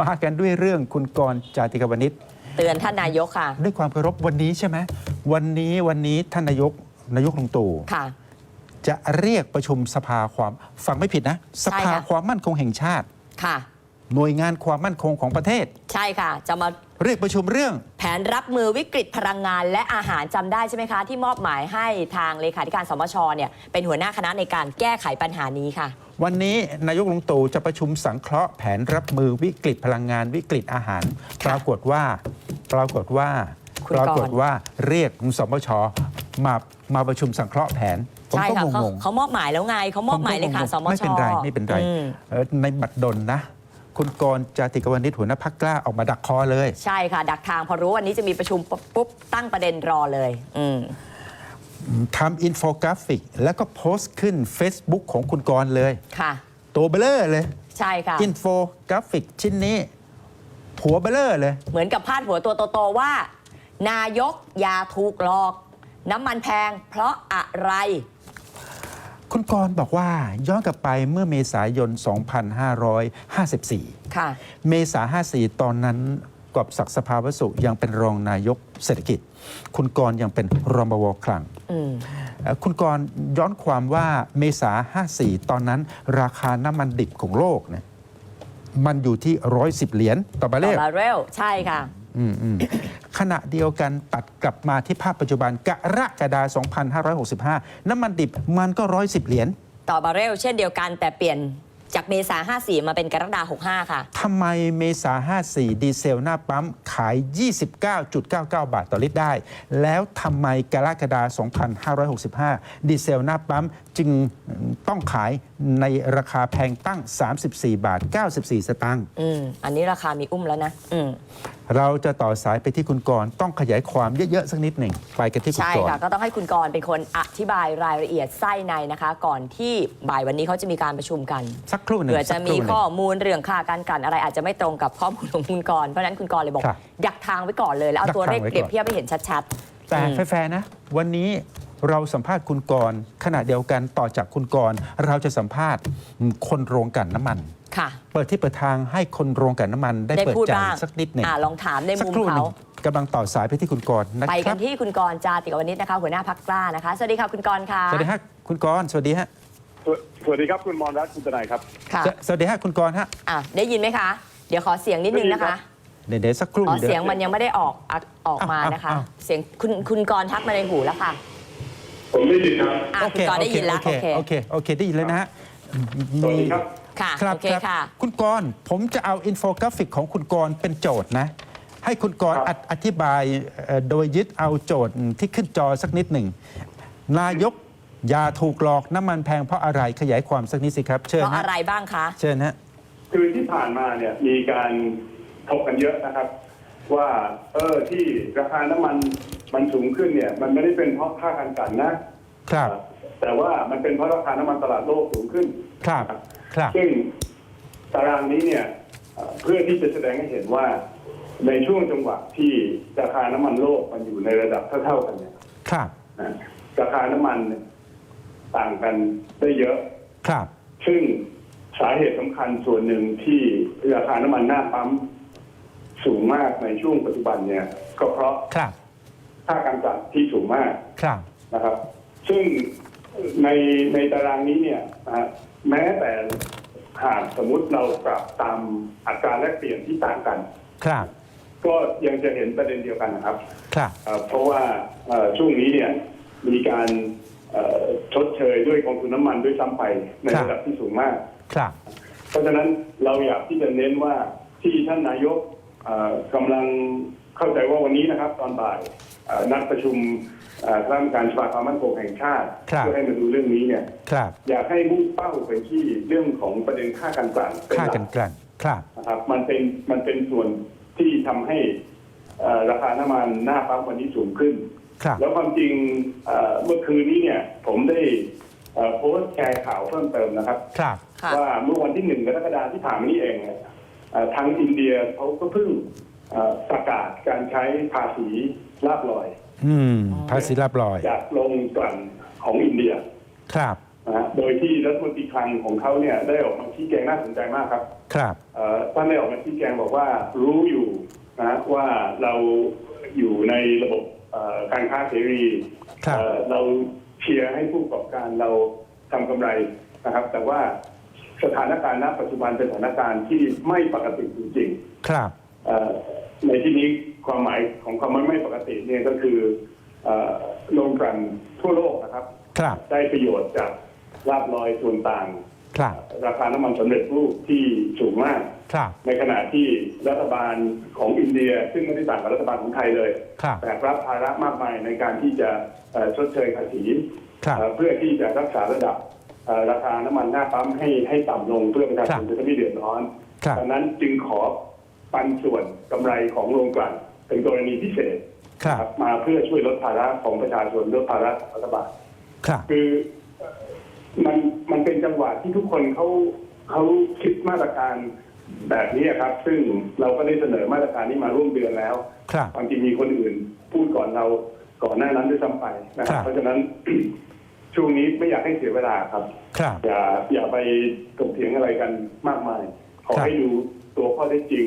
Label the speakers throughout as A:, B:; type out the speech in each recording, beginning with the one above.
A: มากันด้วยเรื่องคุณกรณ์จาติกาวนิช
B: เตือนท่านนายกค่ะ
A: ด้วยความเคารพวันนี้ใช่ไหมวันนี้วันนี้ท่านนายกนายกลุงตู่
B: ค่ะ
A: จะเรียกประชุมสภาความฟังไม่ผิดนะส
B: ใช่
A: ภา
B: ค่ะ
A: ความมั่นคงแห่งชาติ
B: ค่ะ
A: หน่วยงานความมั่นคงของประเทศ
B: ใช่ค่ะ จะมา
A: เรียกประชุมเรื่อง
B: แผนรับมือวิกฤตพลังงานและอาหารจำได้ใช่ไหมคะ ที่มอบหมายให้ทางเลขาธิการสมชเนี่ยเป็นหัวหน้าคณะในการแก้ไขปัญหานี้ค่ะ
A: วันนี้นายกลุงตู่จะประชุมสังเคราะห์แผนรับมือวิกฤตพลังงานวิกฤตอาหาร ปรากฏว่า ปรากฏว่า
B: คุณ
A: ป
B: กรณ์
A: รากฏว่าเรียกสมชมามาประชุมสังเคราะห์แผนผม
B: ใช่
A: ก็
B: ค่ะ
A: ง
B: เขา
A: ง
B: เขามอบหมายแล้วไงเขา
A: ๆ
B: มอบหมาย
A: ผ
B: เล
A: ก็งงๆ
B: ขาสมช
A: ไม่เป็นไรไม่เป็นไร
B: อืม
A: เอ่อในบัตรดลนะ คุณกรณ์จาติกาวนิชหัวหน้าพักกล้าออกมาดักคอเลย
B: ใช่ค่ะ ดักทางพอรู้วันนี้จะมีประชุมปุ๊บปุ๊บตั้งประเด็นรอเลย อืม
A: ทำอินโฟกราฟิก แล้วก็โพสต์ขึ้น Facebook ของคุณกรณ์เลย
B: ค่ะ
A: ตัวเบลอเลย
B: ใช่ค่ะ
A: อินโฟกราฟิกชิ้นนี้ผัวเบลอเลย
B: เหมือนกับพาดหัวตัวโตๆว่า นายกอย่าถูกหลอก น้ำมันแพงเพราะอะไร
A: คุณกรณ์บอกว่าย้อนกลับไปเมื่อเมษายน 2554
B: ค่ะ
A: เมษา54 ตอนนั้นกอบศักดิ์สภาวสุยังเป็นรองนายกเศรษฐกิจ คุณกรณ์ยังเป็นรมวคลัง
B: อืม
A: เอ่อคุณกรณ์ย้อนความว่าเมษา 54 ตอนนั้น ราคาน้ำมันดิบของโลกเนี่ยมันอยู่ที่ 110 เหรียญต่อบาร์เร
B: ต่อ
A: ล
B: บาร์เรลใช่ค่ะ
A: อืมอืมขณะเดียวกันตัดกลับมาที่ภาพปัจจุบันกรกฎาคม2565 น้ำมันดิบมันก็ 110 เหรียญ
B: ต่อบาร์เรลเช่นเดียวกันแต่เปลี่ยนจากเมษา54 มาเป็นกรกฎาคม65 ค่ะ
A: ทำไมเมษา54 ดีเซลหน้าปั๊มขาย 29.99 บาทต่อลิตรได้ แล้วทำไมกรกฎาคม2565 ดีเซลหน้าปั๊มจึงต้องขายในราคาแพงตั้ง 34 บาท 94 สตางค์
B: อืม อันนี้ราคามีอุ้มแล้วนะ อืม
A: เราจะต่อสายไปที่คุณกรณ์ต้องขยายความเยอะๆสักนิดหนึ่งไปกันที่คุณ
B: ใช่
A: กร
B: ค่ะ
A: ณ์
B: ก็ต้องให้คุณกรณ์เป็นคนอธิบายรายละเอียดไส้ในนะคะ ก่อนที่บ่ายวันนี้เขาจะมีการประชุมกัน
A: สักครู่หนึ่ง
B: เผื่อจะ
A: สักค
B: มี
A: รู่หนึ่ง
B: ข้อมูลเรื่องค่าการกลั่นอะไรอาจจะไม่ตรงกับข้อมูลของคุณกรณ์เพราะฉะนั้นคุณกรณ์เลยบอก
A: ครับ
B: ดักทางไว้ก่อนเลยแล้วเอา
A: ดัก
B: ตัวเลข
A: ทางไว้ก่อน
B: เปรียบเทียบให้เห็นชัด
A: แต่
B: อืม
A: แฟร์ๆนะ วันนี้เราสัมภาษณ์คุณกรณ์ขณะเดียวกันต่อจากคุณกรณ์เราจะสัมภาษณ์คนโรงกลั่นน้ำมัน
B: ๆ ค่ะ
A: เปิดที่เปิดทางให้คนโรงกลั่นน้ำมันได้
B: ได้
A: เปิด
B: พูด
A: ใจ
B: บ้าง
A: สักนิดหนึ่ง
B: อ่าลองถามใน
A: สัก
B: มุม
A: ครู่ห
B: เขา
A: นึ่งกำลังต่อสายไปที่คุณกรณ์นะ
B: ไป
A: ค
B: กั
A: รั
B: น
A: บ
B: ที่คุณกรณ์จาติกวนิชนะคะหัวหน้าพักกล้านะคะสวัสดีค่ะคุณกรณ์ค่ะ
A: สวัสดีฮะคุณกรณ์สวัสดีฮะ
C: สวสวัสดีครับคุณมรรัตน์คุณทนายครับ
B: ค่ะ
A: สสวัสดีฮะคุณกรณ์ฮะ
B: อะได้ยินไหมคะ เดี๋ยวขอเสียงนิดนึงนะคะ
A: เดี๋ยวเดี๋ยวสักครู่
B: อ๋อ
A: เดี๋ยว
B: เสียงมันยังไม่ได้ออกอะออกมา
A: อ้าว
B: นะคะ
A: อ้าว
B: เสียงคุณคุณกรณ์ทักมาในหูแล้วค่ะ
C: ผมได้ยินครับ
B: อะ
A: โอ
B: คุ
A: เค
B: ณกรณ์ได้ยินแล้ว
A: โอ
B: โอ
A: เค
B: เค
A: โอเคโอเคได้ยินแล้วนะฮะ
C: สวัสดีครับ
B: ค่ะ
A: ครับ
B: โอเค
A: ครับ
B: ค่ะ
A: คุณกรณ์ผมจะเอาอินโฟกราฟิกของคุณกรณ์เป็นโจทย์นะ ให้คุณกรณ์
C: ครับ
A: อธิบายเอ่อโดยยึดเอาโจทย์ที่ขึ้นจอสักนิดหนึ่ง นายกอย่าถูกหลอกน้ำมันแพงเพราะอะไรขยายความสักนิดสิครับ เชิญ
B: เพราะ
A: ฮะ
B: อะไรบ้างคะ
A: เชิญฮะ
C: คือที่ผ่านมาเนี่ยมีการถกกันเยอะนะครับ ว่าเออที่ราคาน้ำมันมันสูงขึ้นเนี่ย มันไม่ได้เป็นเพราะค่าการกลั่นนะครับ แต่ว่ามันเป็นเพราะราคาน้ำมันตลาดโลกสูงขึ้น
A: ครับ ครับ
C: ซึ่งตารางนี้เนี่ยเอ่อเพื่อที่จะแสดงให้เห็นว่าในช่วงจังหวะที่ราคาน้ำมันโลกมันอยู่ในระดับเท่าๆกันเนี่ย
A: ครับ
C: นะราคาน้ำมันเนี่ยต่างกันได้เยอะ
A: ครับ
C: ซึ่งสาเหตุสำคัญส่วนหนึ่งที่ราคาน้ำมันหน้าปั๊มสูงมากในช่วงปัจจุบันเนี่ย ก็เพราะ
A: ครับ
C: ค่าการจัดที่สูงมาก
A: ครับ
C: นะครับ ซึ่งในในตารางนี้เนี่ยนะฮะ แม้แต่หากสมมุติเราปรับตามอัตราแลกเปลี่ยนที่ต่างกัน
A: ครับ
C: ก็ยังจะเห็นประเด็นเดียวกันนะครับ
A: ครับ
C: เอ่อเพราะว่าเอ่อช่วงนี้เนี่ยมีการเอ่อชดเชยด้วยกองทุนน้ำมันด้วยซ้ำไปใน
A: ครับ
C: ระดับที่สูงมาก
A: ครับ
C: เพราะฉะนั้นเราอยากที่จะเน้นว่าที่ท่านนายกเอ่อกำลังเข้าใจว่าวันนี้นะครับ ตอนบ่ายเอ่อนัดประชุมเอ่อ คณะกรรมการสภาความมั่นคงแห่งชาติ
A: ครับ
C: เพื่อให้มาดูเรื่องนี้เนี่ย
A: ครับ
C: อยากให้มุ่งเป้าไปที่เรื่องของประเด็นค่าการกลั่นเป็น
A: ค่า
C: หลั
A: กันกลั่นครับ
C: นะครับ มันเป็นมันเป็นส่วนที่ทำให้เอ่อราคาน้ำมันหน้าปั๊มวันนี้สูงขึ้น
A: ครับ
C: แล้วความจริงเอ่อเมื่อคืนนี้เนี่ยผมได้เอ่อโพสต์แชร์ข่าวเพิ่มเติมนะครับ
A: ครับ
B: ค่ะ
C: ว่าเมื่อวันที่หนึ่งกรกฎาคมที่ผ่านมานี้เองเนี่ยเอ่อทางอินเดียเขาก็เพิ่งเอ่อประกาศการใช้ภาษีลาบลอย
A: อืมภาษีรับรอย
C: จากโรงกลั่นของอินเดีย
A: ครับ
C: นะฮะโดยที่รัฐมนตรีคลังของเขาเนี่ยได้ออกมาชี้แจงน่าสนใจมากครับ
A: ครับ
C: เอ่อท่านได้ออกมาชี้แจงบอกว่ารู้อยู่นะว่าเราอยู่ในระบบเอ่อการค้าเสรี
A: ครับ
C: เอ่อเราเชียร์ให้ผู้ประกอบการเราทำกำไรนะครับ แต่ว่าสถานการณ์ณปัจจุบันเป็นสถานการณ์ที่ไม่ปกติจริง
A: ครับ
C: ๆเอ่อ ในที่นี้ความหมายของคำว่าไม่ปกติเนี่ยก็คือเอ่อโรงกลั่นทั่วโลกนะครับ
A: ครับ
C: ได้ประโยชน์จากลาบลอยส่วนต่าง
A: ครับ
C: ราคาน้ำมันสำเร็จรูปที่สูงมาก
A: ครับ
C: ในขณะที่รัฐบาลของอินเดีย ซึ่งไม่ได้ต่างกับรัฐบาลของไทยเลย
A: ครับ
C: แบกรับภาระมากมายในการที่จะเอ่อชดเชยภาษี
A: ครับ
C: เอ่อเพื่อที่จะรักษาระดับเอ่อราคาน้ำมันหน้าปั๊มให้ให้ต่ำลงเพื่อประชาชน
A: ครับ
C: จะไม่เดือดร้อน
A: ครับ
C: ดังนั้นจึงขอ ปันส่วนกำไรของโรงกลั่นเป็นกรณีพิเศษ
A: ครับ
C: ครับ มาเพื่อช่วยลดภาระของประชาชนลดภาระของรัฐบาล
A: ครับ
C: คือเอ่อมันมันเป็นจังหวะที่ทุกคนเขาเขาคิดมาตรการแบบนี้ครับ ซึ่งเราก็ได้เสนอมาตรการนี้มาร่วมเดือนแล้ว
A: ครับ
C: ความจริงมีคนอื่นพูดก่อนเราก่อนหน้านั้นด้วยซ้ำไปนะค
A: ครั
C: รับ
A: บ
C: เพราะฉะนั้นช่วงนี้ไม่อยากให้เสียเวลาครับ
A: ครับ
C: อย่าอย่าไปถกเถียงอะไรกันมากมาย ขอ
A: ครับ
C: ให้ดูตัวข้อเท็จจริง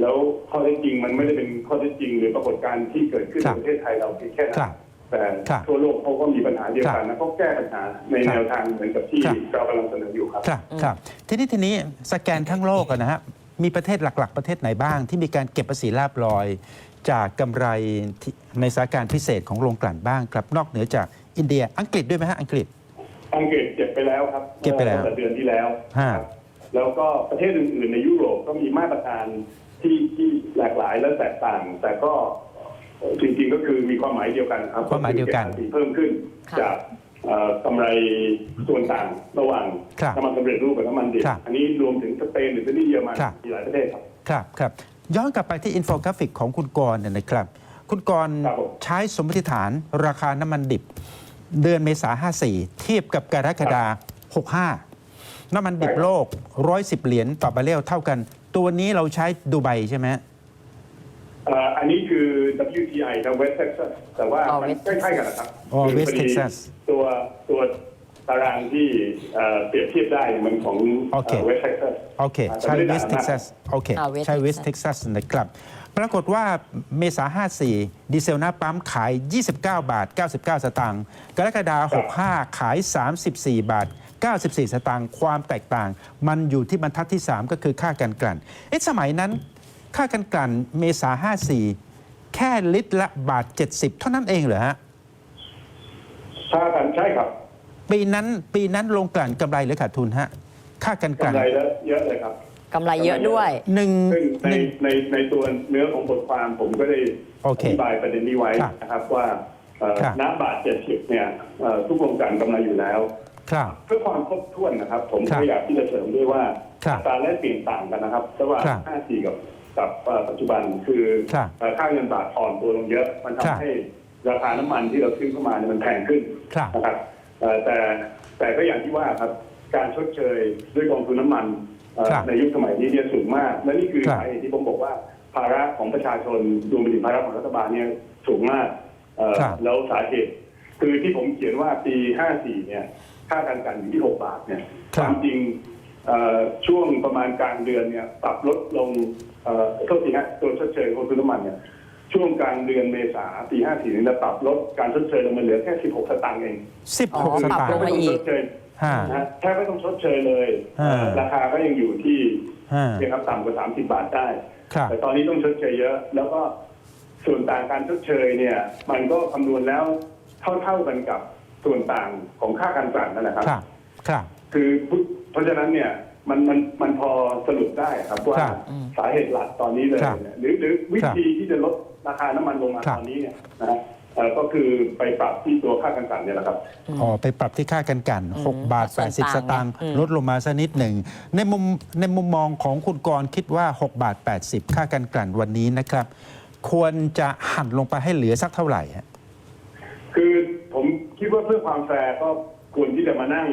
C: แล้วข้อเท็จจริงมันไม่ได้เป็นข้อเท็จจริงหรือปรากฏการณ์ที่เกิดขึ้น
A: ครั
C: ใน
A: บ
C: ประเทศไทยเราเพียงแค่นั้
A: ครั
C: น
A: บ
C: แต่
A: ครับ
C: ทั่วโลกเขาก็มีปัญหาเดียวกันนะเขาแก้ปัญหาใน
A: ครับ
C: แนวทางเหมือนกับที่
A: ครับ
C: เรากำลังเสนออยู่ครับ
A: ครับครับทีนี้ทีนี้สแกนทั้งโลกอะนะฮะมีประเทศหลัก ๆ ประเทศไหนบ้าง ที่มีการเก็บภาษีลาบลอย จากกำไรที่ในสถานการณ์พิเศษของโรงกลั่นบ้างครับนอกเหนือจากอินเดียอังกฤษด้วยไหมฮะอังกฤษ
C: อังกฤษเก็บไปแล้วครับ
A: เก็บไปแล้ว
C: ตั้งแต่เดือนที่แล้ว
A: ฮะ
C: ครับแล้วก็ประเทศอื่นๆในยุโรปก็มีมาตรการ ที่ที่หลากหลายและแตกต่าง แต่ก็จริงๆก็คือมีความหมายเดียวกันครับ
A: ความหมายเดียวกัน
C: ก็คือก็บภาษีเพิ่มขึ้น
B: ค่ะ
C: จากเอ่อกำไรส่วนต่างระหว่าง
A: ครับ
C: น้ำมันสำเร็จรูปกับน้ำมันดิบ
A: ครับ
C: อันนี้รวมถึงสเปนหรือที่เยอรมัน
A: ครับ
C: มีหลายประเทศครับ
A: ครับครับย้อนกลับไปที่อินโฟกราฟิกของคุณกรณ์เนี่ยนะครับ คุณกรณ์
C: ครับผม
A: ใช้สมมติฐานราคาน้ำมันดิบ เดือนเมษา54 เทียบกับกรกฎาคม65 น้ำมันดิบโลก 110 เหรียญต่อบาร์เรลเท่ากัน ตัวนี้เราใช้ดูไบใช่ไหม
C: เอ่ออันนี้คือ WTI กับ West Texas แต่ว่า
B: อ๋อ
C: มัน
B: West
C: ใกล้ๆกันนะครับ
A: อ๋อ
C: คือ
A: West
C: พอดี
A: Texas
C: ตัวตัวตารางที่เอ่อเปรียบเทียบได้มันของ
A: โอเค
C: เอ่อ West Texas
A: โอเค
C: อ่า
A: ใช้
C: แต่ไม่ได้
A: West
C: ต่างมาก
A: Texas โอเค
B: อ่า West
A: ใช้ West
B: Texas
A: Texas นะครับ ปรากฏว่าเมษา 54 ดีเซลหน้าปั๊มขาย 29 บาท 99 สตางค์กรกฎาคม65 ขาย 34 บาท 94 สตางค์ความแตกต่าง มันอยู่ที่บรรทัดที่ 3 ก็คือค่ากันกลั่นเอ๊ะสมัยนั้น ค่ากันกลั่นเมษา54 แค่ลิตรละบาท 70 เท่านั้นเองเหรอฮะ
C: ถ้ากันใช่ครับ
A: ปีนั้นปีนั้นลงกลั่นกำไรหรือขาดทุนฮะค่ากันกลั่น
C: กำไรแล้วเยอะเลยครับ
B: กำไรเยอะด้วย
A: หนึ่ง
C: ซึ่งใน
A: หนึ่ง
C: ในในตัวเนื้อของบทความผมก็ได้
A: โอเค
C: อธิบายประเด็นนี้ไว้
A: ครับ
C: นะครับว่าเอ่อ
A: ครับ
C: น้ำบาทเจ็ดสิบเนี่ยเอ่อทุกโครงการกำไรอยู่แล้ว
A: ครับ
C: เพื่อความครบถ้วนนะครับ ผม
A: ครับ
C: ก็อยากที่จะเสริมด้วยว่า
A: ครับ
C: อัตราแลกเปลี่ยนต่างกันนะครับระหว่าง
A: ครับ
C: 54กับกับเอ่อปัจจุบันคือ
A: ครับ
C: เอ่อค่าเงินบาทอ่อนตัวลงเยอะ มัน
A: ครับ
C: ทำให้ราคาน้ำมันที่เราซื้อเข้ามาเนี่ยมันแพงขึ้น
A: ครับ
C: นะครับเอ่อแต่แต่ก็อย่างที่ว่าครับการชดเชยด้วยกองทุนน้ำมันเอ่อ
A: ครับ
C: ในยุคสมัยนี้เนี่ยสูงมาก และนี่คือ
A: ครับ
C: สาเหตุที่ผมบอกว่าภาระของประชาชนรวมไปถึงภาระของรัฐบาลเนี่ยสูงมากเอ่อ
A: ครับ
C: แล้วสาเหตุ คือที่ผมเขียนว่าปี 54 เนี่ย ค่าการกันอยู่ที่ 6 บาทเนี่ย
A: ครั
C: ค
A: บ
C: วามจริงเอ่อช่วงประมาณกลางเดือนเนี่ยปรับลดลงเอ่อโทษทีฮะตัวชดเชยของทุนน้ำมันเนี่ยช่วงกลางเดือนเมษาปี54เนี่ยเราปรับลดการชดเชยลงมาเหลือแค่ 16 สตางค์เอง
B: อ๋อ
A: 16ส
B: ปรับ
A: ตาง
B: ล
A: ค์
B: งมาอีก
C: ชดเชย
A: ห้า
C: นะฮะแทบไม่ต้องชดเชยเลย
A: อ่า
C: ราคาก็ยังอยู่ที่
A: ห้า
C: เนี่ยครับต่ำกว่า 30 บาทได้
A: ครับ
C: แต่ตอนนี้ต้องชดเชยเยอะ แล้วก็ส่วนต่างการชดเชยเนี่ย มันก็คำนวณแล้วเท่าๆกันกับ ส่วนต่างของค่าการกลั่นนั่นแหละครับ
A: ครับ ครับ
C: คือเพราะฉะนั้นเนี่ยมันมันมันพอสรุปได้ครับว่า
A: ครับ
C: สาเหตุหลักตอนนี้เลย
A: ครับ
C: เนี่ยหรือหรือวิธีที่จะลดราคาน้ำมันลงมา
A: ครับ
C: ตอนนี้เนี่ยนะฮะเอ่อก็คือไปปรับที่ตัวค่าการกลั่นเนี่ยแหละครับ
A: อ๋อไปปรับที่ค่ากันกัน
B: อืม
A: 6บาท
B: ส่วนต่าง
A: 80 สตางค์
B: อืม
A: ลดลงมาสักนิดหนึ่ง ในมุมในมุมมองของคุณกรณ์คิดว่า 6 บาท 80 ค่ากันกลั่นวันนี้นะครับ ควรจะหั่นลงไปให้เหลือสักเท่าไหร่ฮะ
C: คือผม คิดว่าเพื่อความแฟร์ก็ควรที่จะมานั่ง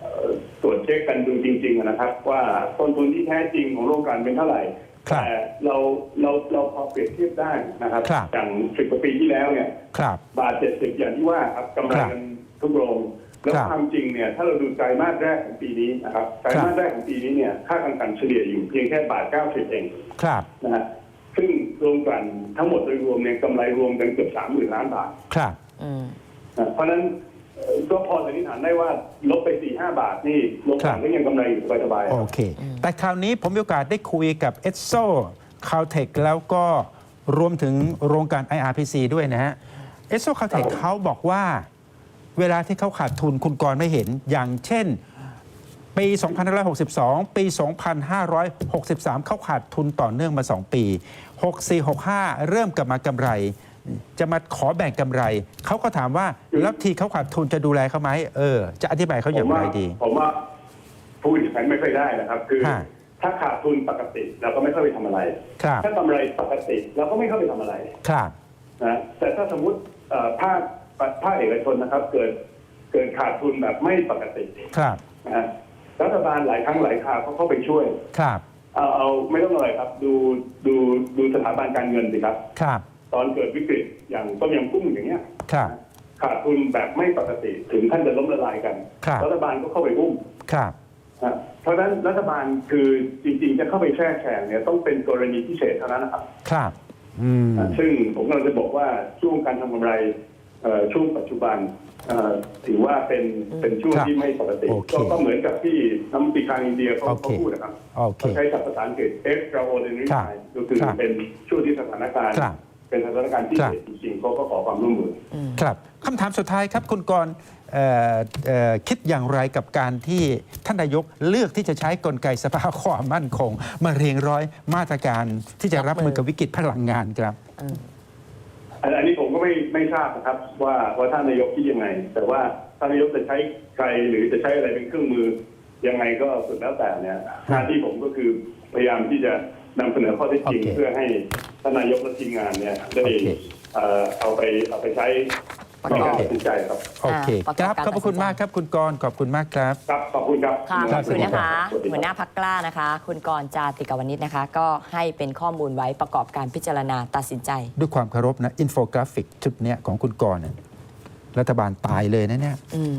C: เอ่อตรวจเช็คกันดูจริง ๆ นะครับ ว่าต้นทุนที่แท้จริงของโรงกลั่นเป็นเท่าไหร่
A: ครับ
C: แต่เราเราเราพอเปรียบเทียบได้นะครับ
A: ครับ
C: อย่างสิบกว่าปีที่แล้วเนี่ย
A: ครับ
C: บาทเจ็ดสิบอย่างที่ว่าครับกำไร
A: ครับ
C: กันทุกโรงแล้ว
A: ครับ
C: ความจริงเนี่ยถ้าเราดูไตรมาสแรกของปีนี้นะครับไตรมาสแรกของปีนี้เนี่ยค่าการกันเฉลี่ยอยู่เพียงแค่บาท90เอง
A: ครับ
C: นะฮะซึ่งรวมกันทั้งหมดโดยรวมเนี่ยกำไรรวมกันเกือบ30,000ล้านบาท
A: ครับ
B: อืม
C: นะเพราะฉะนั้นเอ่อก็พอสันนิษฐานได้ว่าลบไป4-5บาทนี่ลง
A: ครั
C: กัน
A: บ
C: ก็ยังกำไรอยู่สบายๆ
A: โอเค แต่คราวนี้ผมมีโอกาสได้คุยกับเอสโซคาวเทคแล้วก็รวมถึงโรงการ IRPC ด้วยนะฮะเอสโซคาวเทคเขาบอกว่า เวลาที่เขาขาดทุนคุณกรณ์ไม่เห็น อย่างเช่น ปี 2562 ปี 2563 เขาขาดทุนต่อเนื่องมา 2 ปี 64 65 เริ่มกลับมากำไร จะมาขอแบ่งกำไร เขาก็ถามว่าแล้วทีเขาขาดทุนจะดูแลเขาไหมเออจะอธิบายเขาอย่างไรดี
C: ผมว่าพูดอย่างนั้นไม่ค่อยได้นะครับ คือ
A: ฮะ
C: ถ้าขาดทุนปกติเราก็ไม่เข้าไปทำอะไร
A: ครับ
C: ถ้ากำไรปกติเราก็ไม่เข้าไปทำอะไร
A: ครับ
C: นะแต่ถ้าสมมติเอ่อภาคภาคเอกชนนะครับ เกิดเกิดขาดทุนแบบไม่ปกติ
A: ครับ
C: นะฮะรัฐบาลหลายครั้งหลายคราวเขาเข้าไปช่วย
A: ครับ
C: เอาเอาไม่ต้องอะไรครับ ดูดูดูสถาบันการเงินสิครับ
A: ครับ
C: ตอนเกิดวิกฤตอย่างต้มยำกุ้งอย่างเงี้ย
A: ครับ
C: ขาดทุนแบบไม่ปกติถึงขั้นจะล้มละลายกัน
A: ครับ
C: รัฐบาลก็เข้าไปอุ้ม
A: ครับ
C: นะเพราะฉะนั้นรัฐบาลคือจริง ๆ จะเข้าไปแทรกแซงเนี่ยต้องเป็นกรณีพิเศษเท่านั้นนะครับ
A: ครับ อืม
C: นะซึ่งผมกำลังจะบอกว่าช่วงการทำกำไรเอ่อช่วงปัจจุบันเอ่อถือว่าเป็นเป็นช่วง
A: ครับ
C: ที่ไม่ปกติ
A: โอเค
C: ก็ก็เหมือนกับที่น้ำตีการอินเดียเขา
A: โอเค
C: เขาพูดนะครับ
A: โอเค
C: เขาใช้ศัพท์ภาษาอังกฤษ extraordinary
A: ครับ
C: time ก็คือ
A: ครับ
C: เป็นช่วงที่สถานการณ์
A: ครับ
C: เป็นสถานการณ์พิ
A: ครั
C: เศ
A: บ
C: ษจริงๆเขาก็ขอความร่วมมือ
A: ครับคำถามสุดท้ายครับคุณกรณ์เอ่อเอ่อคิดอย่างไรกับการที่ท่านนายกเลือกที่จะใช้กลไกสภาความมั่นคง มาเรียงร้อยมาตรการที่จะรับมือกับวิกฤตพลังงานครับ
C: อันอันนี้ผมก็ไม่ไม่ทราบนะครับ ว่าว่าท่านนายกคิดยังไง แต่ว่าท่านนายกจะใช้ใครหรือจะใช้อะไรเป็นเครื่องมือยังไงก็สุดแล้วแต่เนี่ยหน้าที่ผมก็คือพยายามที่จะนำเสนอข้อเท็จจริง
A: โอเค
C: เพื่อให้ ท่านนายกและทีมงานเนี่ยได้
A: โอเค
C: เอ่อเอาไปเอาไปใช้ในการตัดสินใจครับ
A: โอเค
B: ประ
A: ค
B: กอบ
A: รับ
B: การ
A: ขอบพระคุณ
B: ตัดสินใจ
A: มากครับคุณกรณ์ขอบคุณมากครับ
C: ครับ ขอบคุณครับ
B: ค่ะขอบคุณนะคะ
C: สวัสดีครับ
B: หัวหน้าพักกล้านะคะ คุณกรณ์จาติกาวนิชนะคะ ก็ให้เป็นข้อมูลไว้ประกอบการพิจารณาตัดสินใจ
A: ด้วยความเคารพนะ อินโฟกราฟิกชุดเนี้ยของคุณกรณ์น่ะรัฐบาลตายเลยนะเนี่ย
B: อืม